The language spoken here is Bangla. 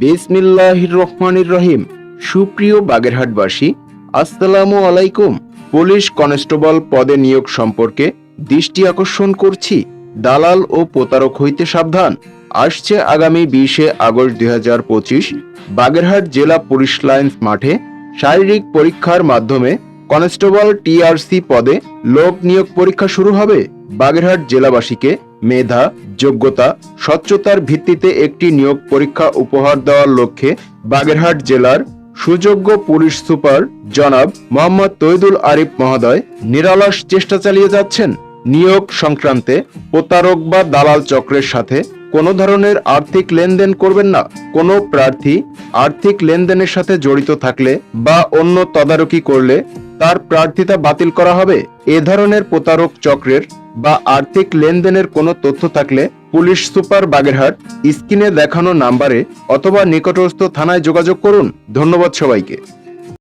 বিসমিল্লাহির রহমানির রহিম। সুপ্রিয় বাগেরহাটবাসী, আসসালামু আলাইকুম। পুলিশ কনস্টেবল পদে নিয়োগ সম্পর্কে দৃষ্টি আকর্ষণ করছি। দালাল ও প্রতারক হইতে সাবধান। আসছে আগামী বিশে আগস্ট দুই পঁচিশ বাগেরহাট জেলা পুলিশ লাইন্স মাঠে শারীরিক পরীক্ষার মাধ্যমে কনস্টেবল টিআরসি পদে লোক নিয়োগ পরীক্ষা শুরু হবে। বাগেরহাট জেলাবাসীকে মেধা, যোগ্যতা, স্বচ্ছতার ভিত্তিতে একটি নিয়োগ পরীক্ষা উপহার দেওয়ার লক্ষ্যে বাগেরহাট জেলার সুযোগ্য পুলিশ সুপার জনাব মোহাম্মদ তৈদুল আরিফ মহোদয় নিরালস চেষ্টা চালিয়ে যাচ্ছেন। নিয়োগ সংক্রান্তে প্রতারক বা দালাল চক্রের সাথে কোনো ধরনের আর্থিক লেনদেন করবেন না। কোনো প্রার্থী আর্থিক লেনদেনের সাথে জড়িত থাকলে বা অন্য তদারকি করলে তার প্রার্থিতা বাতিল করা হবে। এ ধরনের প্রতারক চক্রের বা আর্থিক লেনদেনের কোনো তথ্য থাকলে পুলিশ সুপার বাগেরহাট স্ক্রিনে দেখানো নাম্বারে অথবা নিকটস্থ থানায় যোগাযোগ করুন। ধন্যবাদ সবাইকে।